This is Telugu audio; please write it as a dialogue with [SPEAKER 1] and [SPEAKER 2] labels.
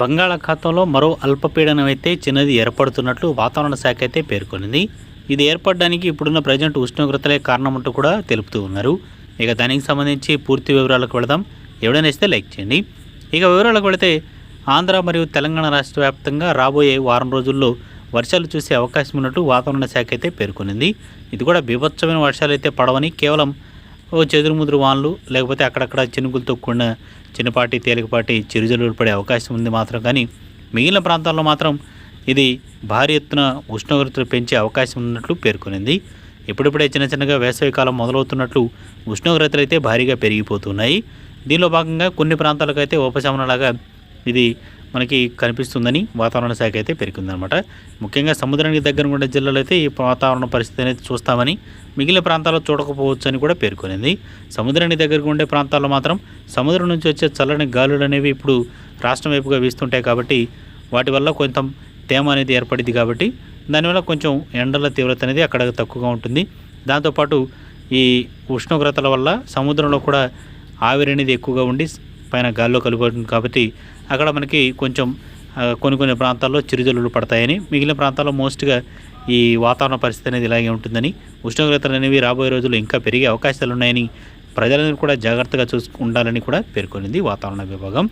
[SPEAKER 1] బంగాళాఖాతంలో మరో అల్పపీడనం అయితే చిన్నది ఏర్పడుతున్నట్లు వాతావరణ శాఖ అయితే పేర్కొనింది. ఇది ఏర్పడడానికి ఇప్పుడున్న ప్రజెంట్ ఉష్ణోగ్రతలే కారణమంటూ కూడా తెలుపుతూ ఉన్నారు. ఇక దానికి సంబంధించి పూర్తి వివరాలకు వెళదాం. ఎవడైనా ఇస్తే లైక్ చేయండి. ఇక వివరాలకు వెళితే ఆంధ్ర మరియు తెలంగాణ రాష్ట్ర వ్యాప్తంగా రాబోయే వారం రోజుల్లో వర్షాలు చూసే అవకాశం ఉన్నట్టు వాతావరణ శాఖ అయితే పేర్కొనింది. ఇది కూడా బీభత్సమైన వర్షాలు అయితే పడవని కేవలం ఓ చెదురుముదురు వానలు లేకపోతే అక్కడక్కడ చినుకులతో కూడిన చిన్నపాటి తేలికపాటి చిరుజల్లులు పడే అవకాశం ఉంది మాత్రం. కానీ మిగిలిన ప్రాంతాల్లో మాత్రం ఇది భారీ ఎత్తున ఉష్ణోగ్రతలు పెంచే అవకాశం ఉన్నట్లు పేర్కొనింది. ఇప్పుడిప్పుడే చిన్న చిన్నగా వేసవికాలం మొదలవుతున్నట్లు ఉష్ణోగ్రతలు అయితే భారీగా పెరిగిపోతున్నాయి. దీనిలో భాగంగా కొన్ని ప్రాంతాలకైతే ఉపశమనలాగా ఇది మనకి కనిపిస్తుందని వాతావరణ శాఖ అయితే పేర్కొందనమాట ముఖ్యంగా సముద్రానికి దగ్గర ఉండే జిల్లాలో అయితే ఈ వాతావరణ పరిస్థితి అనేది చూస్తామని మిగిలిన ప్రాంతాల్లో చూడకపోవచ్చు అని కూడా పేర్కొనింది. సముద్రానికి దగ్గరకు ఉండే ప్రాంతాల్లో మాత్రం సముద్రం నుంచి వచ్చే చల్లని గాలులు అనేవి ఇప్పుడు రాష్ట్రం వైపుగా వీస్తుంటాయి కాబట్టి వాటి వల్ల కొంత తేమ అనేది ఏర్పడింది కాబట్టి దానివల్ల కొంచెం ఎండల తీవ్రత అనేది అక్కడ తక్కువగా ఉంటుంది. దాంతోపాటు ఈ ఉష్ణోగ్రతల వల్ల సముద్రంలో కూడా ఆవిరి అనేది ఎక్కువగా ఉండి పైన గాల్లో కలుగుతుంది కాబట్టి అక్కడ మనకి కొంచెం కొన్ని కొన్ని ప్రాంతాల్లో చిరుజల్లులు పడతాయని మిగిలిన ప్రాంతాల్లో మోస్ట్గా ఈ వాతావరణ పరిస్థితి అనేది ఇలాగే ఉంటుందని ఉష్ణోగ్రతలు అనేవి రాబోయే రోజుల్లో ఇంకా పెరిగే అవకాశాలు ఉన్నాయని ప్రజలందరూ కూడా జాగ్రత్తగా చూసుకు ఉండాలని కూడా పేర్కొనింది వాతావరణ విభాగం.